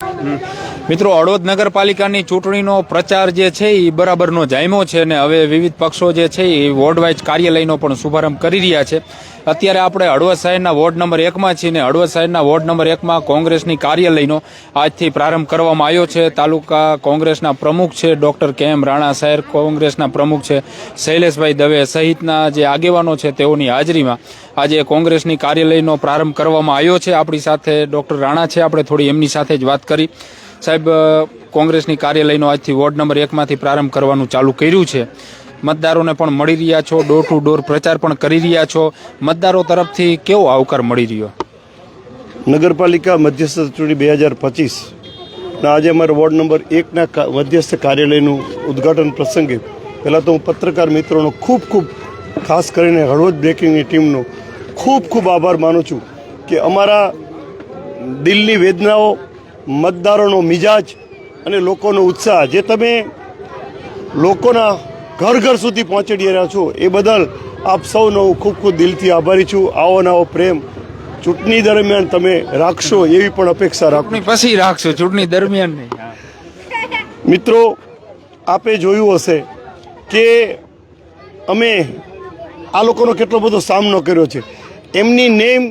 嗯。મિત્રો, હળવદ નગરપાલિકાની ચૂંટણીનો પ્રચાર જે છે એ બરાબરનો જામ્યો છે અને હવે વિવિધ પક્ષો જે છે એ વોર્ડ વાઇઝ કાર્યાલયનો પણ શુભારંભ કરી રહ્યા છે. અત્યારે આપણે હળવદ શહેરના વોર્ડ નંબર એકમાં છીએ ને હળવદ શહેરના વોર્ડ નંબર એકમાં કોંગ્રેસની કાર્યાલયનો આજથી પ્રારંભ કરવામાં આવ્યો છે. તાલુકા કોંગ્રેસના પ્રમુખ છે ડોક્ટર કે એમ રાણા, શહેર કોંગ્રેસના પ્રમુખ છે શૈલેષભાઈ દવે સહિતના જે આગેવાનો છે તેઓની હાજરીમાં આજે કોંગ્રેસની કાર્યાલયનો પ્રારંભ કરવામાં આવ્યો છે. આપણી સાથે ડોક્ટર રાણા છે. આપણે થોડી એમની સાથે જ વાત કરી. સાહેબ કોંગ્રેસની કાર્યાલયનો આજથી વોર્ડ નંબર એકમાંથી પ્રારંભ કરવાનું ચાલુ કર્યું છે. મતદારોને પણ મળી રહ્યા છો, ડોર ટુ ડોર પ્રચાર પણ કરી રહ્યા છો. મતદારો તરફથી કેવો આવકાર મળી રહ્યો? નગરપાલિકા મધ્યસ્થ ચૂંટણી બે હજાર પચીસ આજે અમારા વોર્ડ નંબર એકના મધ્યસ્થ કાર્યાલયનું ઉદ્ઘાટન પ્રસંગે પહેલાં તો હું પત્રકાર મિત્રોનો ખૂબ ખૂબ ખાસ કરીને હળવદ બ્રેકિંગની ટીમનો ખૂબ ખૂબ આભાર માનું છું કે અમારા દિલની વેદનાઓ મતદારોનો મિજાજ અને લોકોનો ઉત્સાહ. જે તમે લોકોના ઘર ઘર સુધી પહોંચાડી રહ્યા છો એ બદલ આપ સૌનો હું ખૂબ ખૂબ દિલથી આભારી છું. આવો નવો પ્રેમ ચૂંટણી દરમિયાન તમે રાખશો એવી પણ અપેક્ષા રાખો પછી રાખશો ચૂંટણી દરમિયાન મિત્રો આપે જોયું હશે કે અમે આ લોકોનો કેટલો બધો સામનો કર્યો છે. એમની નેમ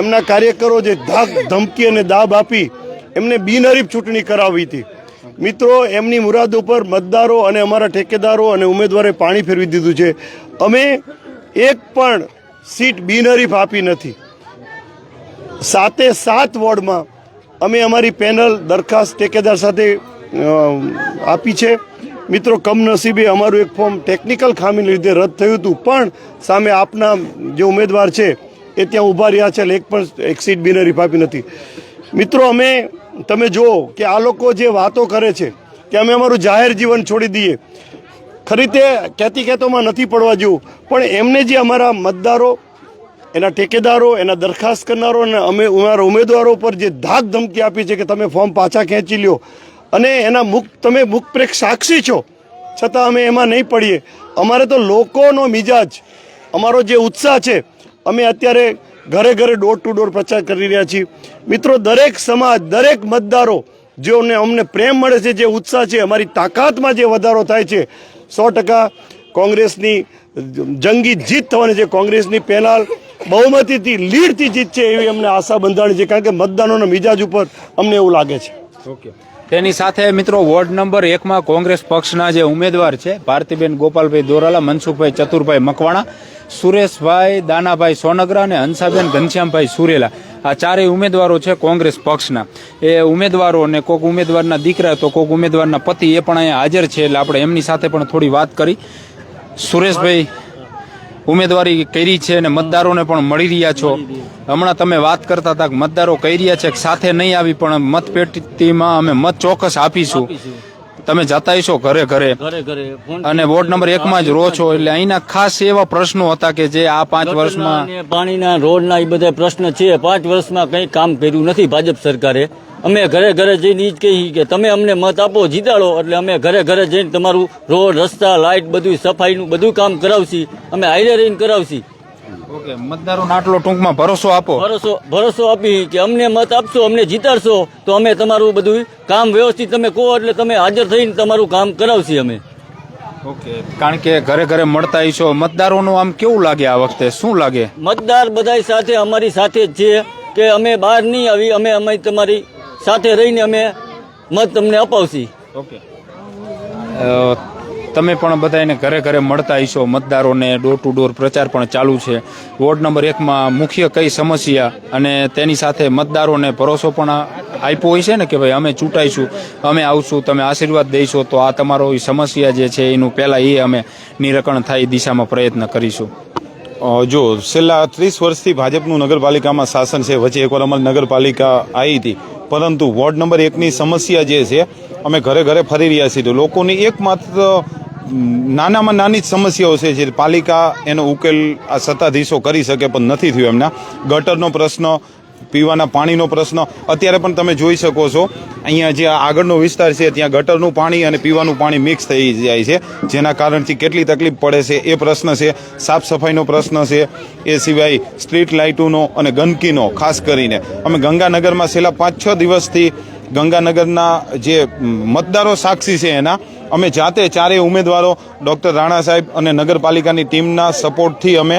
એમના કાર્યકરો જે ધાક ધમકી અને દાબ આપી એમને બિનહરીફ ચૂંટણી કરાવી હતી. મિત્રો, એમની મુરાદ ઉપર મતદારો અને અમારા ઠેકેદારો અને ઉમેદવારે પાણી ફેરવી દીધું છે. અમે એક પણ સીટ બિનહરીફ આપી નથી. સાતે સાત વોર્ડમાં અમે અમારી પેનલ દરખાસ્ત ટેકેદાર સાથે આપી છે. મિત્રો, કમનસીબે અમારું એક ફોર્મ ટેકનિકલ ખામીને લીધે રદ થયું હતું, પણ સામે આપના જે ઉમેદવાર છે, એ ત્યાં ઊભા રહ્યા છે, એટલે એક પણ એક સીટ બિનહરીફ આપી નથી. મિત્રો, અમે તમે જુઓ કે આ લોકો જે વાતો કરે છે કે અમે અમારું જાહેર જીવન છોડી દઈએ. ખરી તે કહેતી કહેતોમાં નથી પડવા જેવું. પણ એમને જે અમારા મતદારો, એના ઠેકેદારો એના દરખાસ્ત કરનારો અને અમે અમારા ઉમેદવારો પર જે ધાક ધમકી આપી છે કે તમે ફોર્મ પાછા ખેંચી લ્યો. અને એના મુખ, તમે મુખપ્રેખ સાક્ષી છો. છતાં અમે એમાં નહીં પડીએ. અમારે તો લોકોનો મિજાજ, અમારો જે ઉત્સાહ છે, અમે અત્યારે ઘરે ઘરે ડોર ટુ ડોર પ્રચાર કરી રહ્યા છીએ. મિત્રો, દરેક સમાજ, દરેક મતદારો જેઓને અમને પ્રેમ મળે છે, જે ઉત્સાહ છે, અમારી તાકાતમાં જે વધારો થાય છે, સો ટકા કોંગ્રેસની જંગી જીત થવાની છે. કોંગ્રેસની પેનાલ બહુમતીથી લીડથી જીત છે એવી અમને આશા બંધાણી છે. કારણ કે મતદાનોના મિજાજ ઉપર અમને એવું લાગે છે. ઓકે. તેની સાથે મિત્રો, વોર્ડ નંબર એકમાં કોંગ્રેસ પક્ષના જે ઉમેદવાર છે, ભારતીબેન ગોપાલભાઈ દોરાલા, મનસુખભાઈ ચતુરભાઈ મકવાણા સુરેશભાઈ, દાનાભાઈ સોનગરા અને હંસાબેન ઘનશ્યામભાઈ સુરેલા. આ ચારેય ઉમેદવારો છે કોંગ્રેસ પક્ષના. એ ઉમેદવારો અને કોક ઉમેદવારના દીકરા તો કોક ઉમેદવારના પતિ એ પણ અહીંયા હાજર છે એટલે આપણે એમની સાથે પણ થોડી વાત કરી. સુરેશભાઈ, ઉમેદવારી કરી છે અને મતદારોને પણ મળી રહ્યા છો. હમણાં તમે વાત કરતા હતા કે મતદારો કહી રહ્યા છે સાથે નહીં આવી પણ મતપેટીમાં અમે મત ચોક્કસ આપીશું. તમે જતા હશો ઘરે ઘરે. ઘરે ઘરે. અને વોર્ડ નંબર એકમાં જ રહો છો. એટલે અહીંના ખાસ એવા પ્રશ્નો હતા કે જે આ પાંચ વર્ષમાં પાણીના રોડના એ બધા પ્રશ્ન છે. પાંચ વર્ષમાં કંઈ કામ કર્યું નથી ભાજપ સરકારે. અમે ઘરે ઘરે જઈને જ કહીએ કે તમે અમને મત આપો જીતાડો. એટલે અમે ઘરે ઘરે જઈને તમારું રોડ રસ્તા લાઇટ બધું સફાઈનું બધું કામ કરાવશી. અમે હાઈરે રહીને કરાવશી. ઓકે મતદારોને આટલો ટૂંકમાં ભરોસો આપો. ભરોસો ભરોસો આપી કે અમને મત આપશો અમને જીતાડશો તો અમે તમારું બધું કામ વ્યવસ્થિત તમે કહો એટલે તમે હાજર થઈને તમારું કામ કરાવશી અમે. ઓકે કારણ કે ઘરે ઘરે મળતા છો મતદારોનું આમ કેવું લાગે આ વખતે? શું લાગે? મતદાર બધાય સાથે અમારી સાથે જ છે કે અમે બહાર નહીં આવી અમે અમે તમારી સાથે રહીને અમે મત તમને અપાવશી. ઓકે. તમે પણ બધાને ઘરે ઘરે મળતા હશો. મતદારોને ડોર ટુ ડોર પ્રચાર પણ ચાલુ છે. વોર્ડ નંબર એકમાં મુખ્ય કઈ સમસ્યા અને તેની સાથે મતદારોને ભરોસો પણ આપ્યો હોય છે ને કે ભાઈ અમે ચૂંટાઈશું, અમે આવશું, તમે આશીર્વાદ દઈશો, તો આ તમારો સમસ્યા જે છે એનું પહેલાં એ અમે નિરાકરણ થાય દિશામાં પ્રયત્ન કરીશું. જો છેલ્લા ત્રીસ વર્ષથી ભાજપનું નગરપાલિકામાં શાસન છે, વચ્ચે એકવાર અમારી નગરપાલિકા આવી હતી. પરંતુ વોર્ડ નંબર એકની સમસ્યા જે છે અમે ઘરે ઘરે ફરી રહ્યા છીએ લોકોની એકમાત્ર નાનામાં નાની જ સમસ્યાઓ છે જે પાલિકા એનો ઉકેલ આ સત્તાધીશો કરી શકે પણ નથી થયું એમના. ગટરનો પ્રશ્ન, પીવાના પાણીનો પ્રશ્ન, અત્યારે પણ તમે જોઈ શકો છો, અહીંયા જે આગળનો વિસ્તાર છે, ત્યાં ગટરનું પાણી અને પીવાનું પાણી મિક્સ થઈ જાય છે, જેના કારણથી કેટલી તકલીફ પડે છે એ પ્રશ્ન છે, સાફ સફાઈનો પ્રશ્ન છે, એ સિવાય સ્ટ્રીટ લાઇટોનો અને ગંદકીનો, ખાસ કરીને. અમે ગંગાનગરમાં છેલ્લા પાંચ છ દિવસથી ગંગાનગરના જે મતદારો સાક્ષી છે એના, અમે જાતે ચારેય ઉમેદવારો, ડૉક્ટર રાણા સાહેબ અને નગરપાલિકાની ટીમના સપોર્ટથી અમે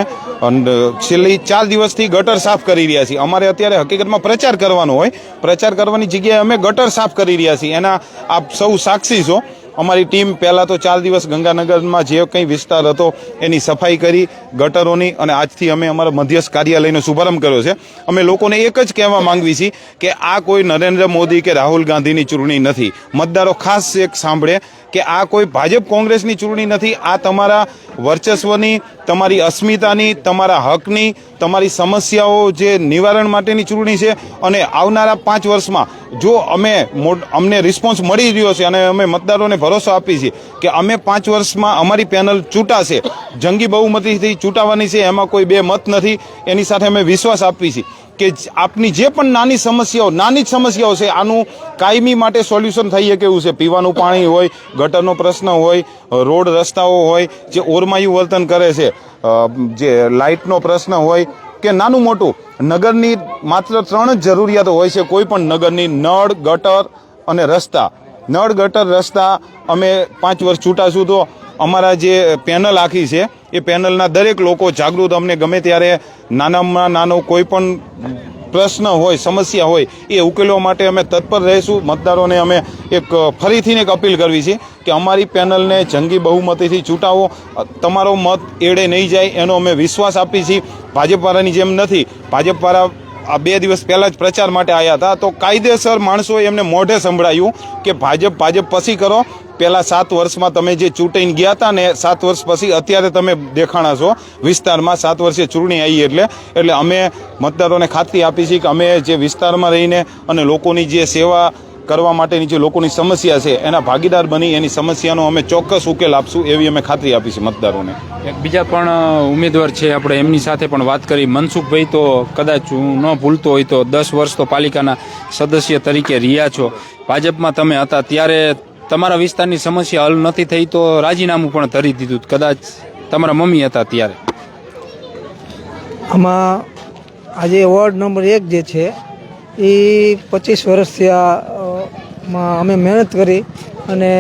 છેલ્લી ચાર દિવસથી ગટર સાફ કરી રહ્યા છીએ. અમારે અત્યારે હકીકતમાં પ્રચાર કરવાનો હોય. પ્રચાર કરવાની જગ્યાએ અમે ગટર સાફ કરી રહ્યા છીએ. એના આપ સૌ સાક્ષી છો. અમારી ટીમ પહેલાં તો ચાર દિવસ ગંગાનગરમાં જે કંઈ વિસ્તાર હતો, એની સફાઈ કરી, ગટરોની અને આજથી અમે અમારા મધ્યસ્થ કાર્યાલયનો શુભારંભ કર્યો છે. અમે લોકોને એક જ કહેવા માંગવી છીએ કે આ કોઈ નરેન્દ્ર મોદી કે રાહુલ ગાંધીની ચૂંટણી નથી. મતદારો ખાસ એક સાંભળે કે આ કોઈ ભાજપ કોંગ્રેસની ચૂંટણી નથી. આ તમારા વર્ચસ્વની તમારી અસ્મિતાની, તમારા હકની, તમારી સમસ્યાઓ જે નિવારણ માટેની ચૂંટણી છે અને આવનારા પાંચ વર્ષમાં જો અમે અમને રિસ્પોન્સ મળી રહ્યો છે અને અમે મતદારોને ભરોસો આપી છીએ કે અમે પાંચ વર્ષમાં અમારી પેનલ ચૂંટાશે, જંગી બહુમતીથી ચૂંટાવાની છે, એમાં કોઈ બે મત નથી, એની સાથે અમે વિશ્વાસ આપીએ છીએ. કે આપની જે પણ નાની સમસ્યાઓ, નાની જ સમસ્યાઓ છે, આનું કાયમી માટે સોલ્યુશન થઈ શકે એવું છે. પીવાનું પાણી હોય, ગટરનો પ્રશ્ન હોય, રોડ રસ્તાઓ હોય, જે ઓરમાયું વર્તન કરે છે જે લાઇટનો પ્રશ્ન હોય, કે નાનું મોટું, નગરની માત્ર ત્રણ જ જરૂરિયાતો હોય છે, કોઈ પણ નગરની, નળ, ગટર અને રસ્તા. નળ, ગટર, રસ્તા, અમે પાંચ વર્ષ છૂટાશું તો અમારા જે પેનલ આખી છે એ પેનલના દરેક લોકો જાગૃત. અમને ગમે ત્યારે નાનામાં નાનો કોઈ પણ પ્રશ્ન હોય, સમસ્યા હોય, એ ઉકેલવા માટે અમે તત્પર રહીશું. મતદારોને અમે એક ફરીથી એક અપીલ કરવી છે કે અમારી પેનલને જંગી બહુમતીથી ચૂંટાવો. તમારો મત એડે નહીં જાય એનો અમે વિશ્વાસ આપી છીએ. ભાજપવાળાની જેમ નથી. ભાજપવાળા આ બે દિવસ પહેલાં જ પ્રચાર માટે આવ્યા હતા. તો કાયદેસર માણસોએ એમને મોઢે સંભળાયું કે ભાજપ ભાજપ પછી કરો. પહેલા સાત વર્ષમાં તમે જે ચૂંટાઈને ગયા હતા ને સાત વર્ષ પછી અત્યારે તમે દેખાણા છો વિસ્તારમાં સાત વર્ષે ચૂંટણી આવી એટલે એટલે અમે મતદારોને ખાતરી આપી છે કે અમે જે વિસ્તારમાં રહીને અને લોકોની જે સેવા કરવા માટેની જે લોકોની સમસ્યા છે, એના ભાગીદાર બની, એની સમસ્યાનો અમે ચોક્કસ ઉકેલ આપશું એવી અમે ખાતરી આપી છે મતદારોને. બીજા પણ ઉમેદવાર છે આપણે એમની સાથે પણ વાત કરી. મનસુખભાઈ તો કદાચ હું ન ભૂલતો હોય તો દસ વર્ષ તો પાલિકાના સદસ્ય તરીકે રહ્યા છો. ભાજપમાં તમે હતા, ત્યારે તમારા વિસ્તારની સમસ્યા હલ નથી થઈ તો રાજીનામું પણ ધરી દીધું. કદાચ તમારા મમ્મી હતા ત્યારે. આમાં આજે વોર્ડ નંબર એક જે છે, એ પચીસ વર્ષથી આ અમે મહેનત કરી અને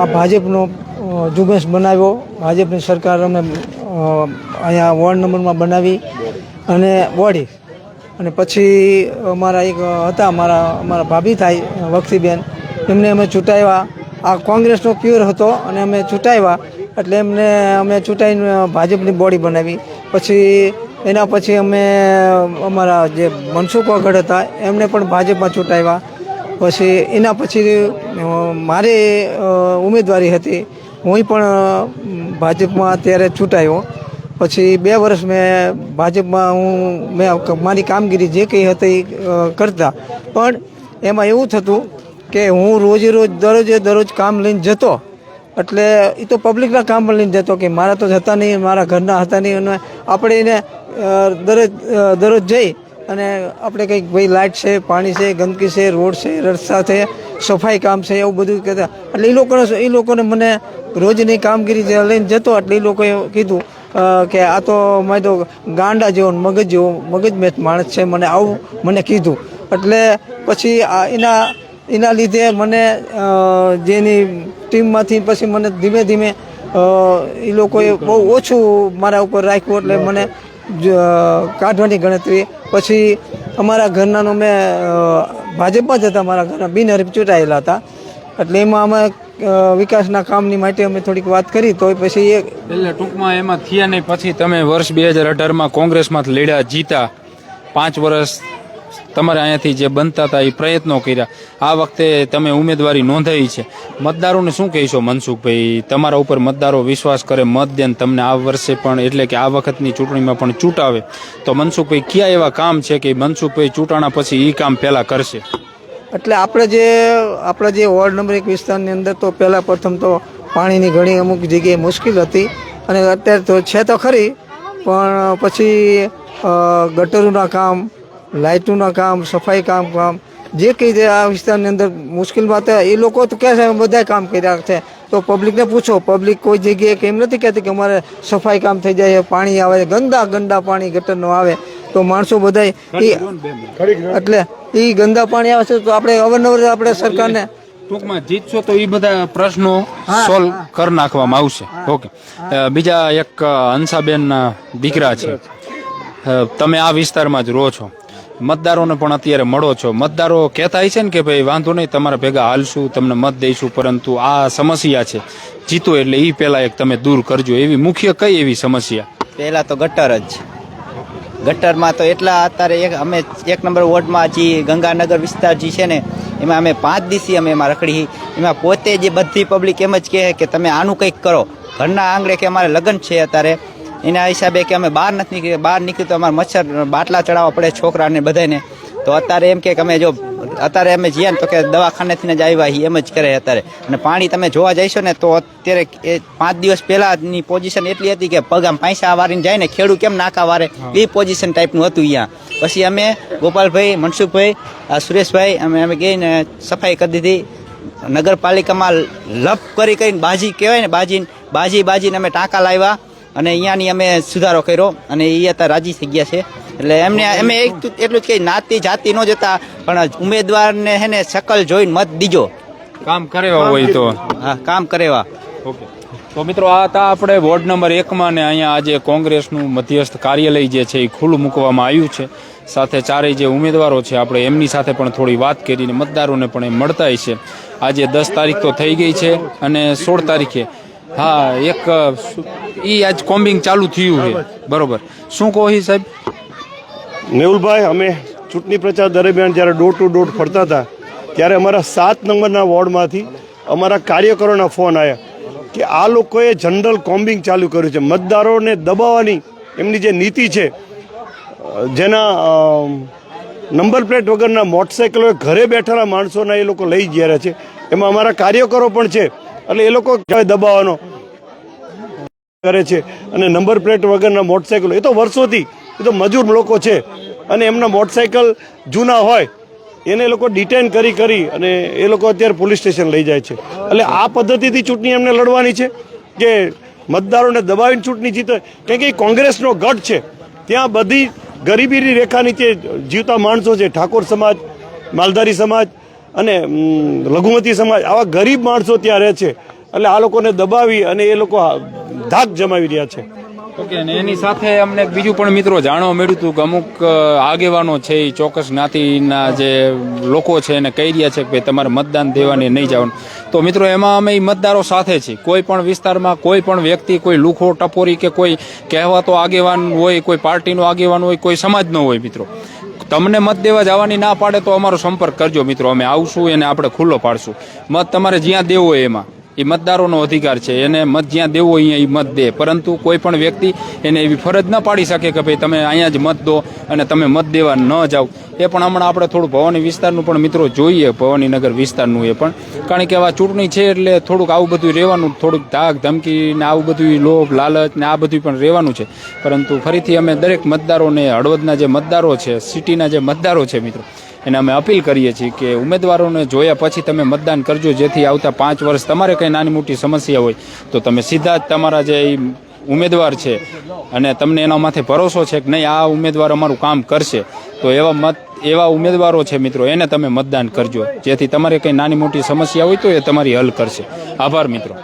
આ ભાજપનો ઝુંબેશ બનાવ્યો. ભાજપની સરકાર અમે અહીંયા વોર્ડ નંબરમાં બનાવી અને વોડી અને પછી અમારા એક હતા, મારા અમારા ભાભી થાય, વખતીબેન, એમને અમે ચૂંટાવ્યા આ કોંગ્રેસનો પ્યોર હતો અને અમે ચૂંટાવ્યા એટલે એમને, અમે ચૂંટાઈને ભાજપની બોડી બનાવી. પછી એના પછી અમે અમારા જે મનસુખ વગડ હતા, એમને પણ ભાજપમાં ચૂંટાવ્યા પછી એના પછી મારી ઉમેદવારી હતી. હું પણ ભાજપમાં અત્યારે ચૂંટાયો. પછી બે વર્ષ મેં ભાજપમાં હું, મેં મારી કામગીરી જે કંઈ હતી કરતા. પણ એમાં એવું થતું કે હું રોજે રોજ દરરોજે દરરોજ કામ લઈને જતો, એટલે એ તો પબ્લિકના કામ પણ લઈને જતો કે મારા તો હતા નહીં, મારા ઘરના હતા નહીં, અને આપણે એને દરરોજ દરરોજ જઈ અને આપણે કંઈક ભાઈ લાઇટ છે, પાણી છે, ગંદકી છે, રોડ છે, રસ્તા છે, સફાઈ કામ છે, એવું બધું કહેતા. એટલે એ લોકોને એ લોકોને મને રોજની કામગીરી લઈને જતો, એટલે એ લોકોએ કીધું કે આ તો મેં તો ગાંડા જેવો મગજ જેવો મગજ મેચ માણસ છે, મને આવું મને કીધું. એટલે પછી એના એના લીધે મને જેની ટીમમાંથી પછી મને ધીમે ધીમે એ લોકોએ બહુ ઓછું મારા ઉપર રાખ્યું એટલે મને કાઢવાની ગણતરી. પછી અમારા ઘરનાનો મેં ભાજપમાં જ હતા મારા ઘરના બિનહરીફ ચૂંટાયેલા હતા. એટલે એમાં અમે વિકાસના કામની માટે અમે થોડીક વાત કરી તો પછી એ એટલે ટૂંકમાં એમાં થયા નહીં. પછી તમે વર્ષ બે હજાર અઢારમાં કોંગ્રેસમાં લડ્યા જીતા. પાંચ વર્ષ તમારે અહીંયાથી જે બનતા હતા એ પ્રયત્નો કર્યા. આ વખતે તમે ઉમેદવારી નોંધાઈ છે. મતદારોને શું કહેશો મનસુખભાઈ? તમારા ઉપર મતદારો વિશ્વાસ કરે, મત દે તમને આ વર્ષે પણ, એટલે કે આ વખતની ચૂંટણીમાં પણ ચૂંટાવે તો મનસુખભાઈ, કયા એવા કામ છે કે મનસુખભાઈ ચૂંટાણા પછી એ કામ પહેલાં કરશે? એટલે આપણે જે, આપણા જે વોર્ડ નંબર એક વિસ્તારની અંદર તો પહેલાં પ્રથમ તો પાણીની ઘણી અમુક જગ્યાએ મુશ્કેલ હતી. અને અત્યારે તો છે તો ખરી, પણ પછી ગટરોના કામ લાઇટોના કામ સફાઈ કામ કામ. જે કહી દે આ વિસ્તારની અંદર મુશ્કેલમાં હતા એ લોકો તો કહે છે બધા કામ કર્યા છે. તો પબ્લિકને પૂછો પબ્લિક કોઈ જગ્યાએ કે એમ નથી કહેતી કે અમારે સફાઈ કામ થઈ જાય પાણી આવે ગંદા ગંદા પાણી ગટરનો આવે. તો માણસો બધા એ એટલે એ ગંદા પાણી આવે છે તો આપણે અવારનવાર આપણે સરકારને ટૂંકમાં જીતશો તો એ બધા પ્રશ્નો સોલ્વ કરી નાખવામાં આવશે. ઓકે. બીજા એક હંસાબેન હંસાબેનના દીકરા છે. તમે આ વિસ્તારમાં જ રહો છો. મતદારોને પણ અત્યારે મળો છો. મતદારો કહેતા છે ને કે ભાઈ, વાંધો નહીં, તમારા ભેગા હાલશું, તમને મત દઈશું. પરંતુ આ સમસ્યા છે. જીતો એટલે એ પહેલા એક તમે દૂર કરજો. એવી મુખ્ય કઈ એવી સમસ્યા? પહેલા તો ગટર જ. ગટરમાં તો એટલા અત્યારે એક અમે એક નંબર વોર્ડમાં જે ગંગાનગર વિસ્તાર જે છે ને, એમાં અમે પાંચ દિવસી અમે એમાં રખડી. એમાં પોતે જે બધી પબ્લિક એમ જ કહે કે, તમે આનું કંઈક કરો. ઘરના આંગણે કે અમારે લગ્ન છે અત્યારે એના હિસાબે કે અમે બહાર નથી નીકળી બહાર નીકળી તો અમારે મચ્છર બાટલા ચડાવવા પડે છોકરાને બધાને તો અત્યારે એમ કે અમે જો અત્યારે અમે જઈએ ને તો કે દવાખાનેથી જ આવ્યા એમ જ કરે અત્યારે. અને પાણી તમે જોવા જઈશો ને તો અત્યારે એ પાંચ દિવસ પહેલાંની પોઝિશન એટલી હતી કે પગ આમ પૈસા વારીને જાય ને ખેડૂ કેમ નાકા વારે? એ પોઝિશન ટાઈપનું હતું અહીંયા પછી અમે ગોપાલભાઈ મનસુખભાઈ આ સુરેશભાઈ અમે અમે ગઈને સફાઈ કરી દીધી. નગરપાલિકામાં લપ કરી કરીને બાજી કહેવાય ને બાજી બાજી બાજીને અમે ટાંકા લાવ્યા. અને અહીંયાની અમે સુધારો કર્યો અને એ અત્યારે રાજી થઈ ગયા છે. એટલે એમને અમે એટલું જ કહી નાતી જાતિ ન જતા પણ ઉમેદવારને હે ને શકલ જોઈને મત દીજો. કામ કરેવા હોય તો. હા કામ કરેવા. ઓકે. તો મિત્રો આ હતા આપણે વોર્ડ નંબર એકમાં ને અહીંયા આજે કોંગ્રેસનું મધ્યસ્થ કાર્યાલય જે છે એ ખુલ્લું મૂકવામાં આવ્યું છે. સાથે ચારેય જે ઉમેદવારો છે આપણે એમની સાથે પણ થોડી વાત કરીને મતદારોને પણ એ મળતા છે. આજે દસ તારીખ તો થઈ ગઈ છે અને સોળ તારીખે હા એક એ આજ કોમ્બિંગ ચાલુ થયું છે. બરોબર શું કહો ઈ સાહેબ? નેહુલભાઈ અમે ચૂંટણી પ્રચાર દરમિયાન જ્યારે ડોર ટુ ડોર ફરતા હતા ત્યારે અમારા સાત નંબરના વોર્ડમાંથી અમારા કાર્યકરોના ફોન આવ્યા કે આ લોકોએ જનરલ કોમ્બિંગ ચાલુ કર્યું છે. મતદારોને દબાવવાની એમની જે નીતિ છે જેના નંબર પ્લેટ વગરના મોટરસાઇકલો ઘરે બેઠેલા માણસોના એ લોકો લઈ ગયા છે. એમાં અમારા કાર્યકરો પણ છે. એટલે એ લોકો ક્યાંય દબાવવાનો કરે છે અને નંબર પ્લેટ વગરના મોટરસાઇકલો એ તો વર્ષોથી, એ તો મજૂર લોકો છે. અને એમના મોટરસાઇકલ જૂના હોય, એને લોકો ડિટેન કરી કરી અને એ લોકો અત્યારે પોલીસ સ્ટેશન લઈ જાય છે. એટલે આ પદ્ધતિથી ચૂંટણી એમને લડવાની છે કે મતદારોને દબાવીને ચૂંટણી જીતે. કેમ કે કોંગ્રેસનો ગઢ છે. ત્યાં બધી ગરીબીની રેખા નીચે જીવતા માણસો છે, ઠાકોર સમાજ, માલધારી સમાજ અને લઘુમતી સમાજ, આવા ગરીબ માણસો ત્યાં રહે છે. એટલે આ લોકોને દબાવી અને એ લોકો ધાક જમાવી રહ્યા છે. એની સાથે અમને બીજું પણ મિત્રો જાણવા મળ્યું હતું કે અમુક આગેવાનો છે એ ચોક્કસ જ્ઞાતિના જે લોકો છે એને કહી રહ્યા છે કે ભાઈ તમારે મતદાન દેવાને નહીં જવાનું. તો મિત્રો, એમાં અમે મતદારો સાથે છીએ. કોઈ પણ વિસ્તારમાં કોઈ પણ વ્યક્તિ, કોઈ લુખો, ટપોરી કે કોઈ કહેવાતો આગેવાન હોય, કોઈ પાર્ટીનો આગેવાન હોય, કોઈ સમાજનો હોય મિત્રો. તમને મત દેવા જવાની ના પાડે તો અમારો સંપર્ક કરજો મિત્રો. અમે આવશું એને આપણે ખુલ્લો પાડશું. મત તમારે જ્યાં દેવો હોય એમાં. એ મતદારોનો અધિકાર છે. એને મત જ્યાં દેવો અહીંયા એ મત દે. પરંતુ કોઈ પણ વ્યક્તિ એને એવી ફરજ ન પાડી શકે કે ભાઈ તમે અહીંયા જ મત દો અને તમે મત દેવા ન જાઓ. એ પણ હમણાં આપણે થોડું ભવાની વિસ્તારનું પણ મિત્રો જોઈએ. ભવાનીનગર વિસ્તારનું એ પણ. કારણ કે આવા ચૂંટણી છે એટલે થોડુંક આવું બધું રહેવાનું, થોડુંક ધાક ધમકી ને આવું બધું લોભ, લાલચ ને આ બધું પણ રહેવાનું છે. પરંતુ ફરીથી અમે દરેક મતદારોને હળવદના જે મતદારો છે, સિટીના જે મતદારો છે મિત્રો એને અમે અપીલ કરીએ છીએ કે ઉમેદવારોને જોયા પછી તમે મતદાન કરજો, જેથી આવતા પાંચ વર્ષ તમારે કંઈ નાની મોટી સમસ્યા હોય તો તમે સીધા જ તમારા જે ઉમેદવાર છે અને તમને એના માથે ભરોસો છે કે નહીં, આ ઉમેદવાર અમારું કામ કરશે. તો એવા મત, એવા ઉમેદવારો છે મિત્રો, એને તમે મતદાન કરજો. જેથી તમારે કંઈ નાની મોટી સમસ્યા હોય તો એ તમારી હલ કરશે. આભાર મિત્રો.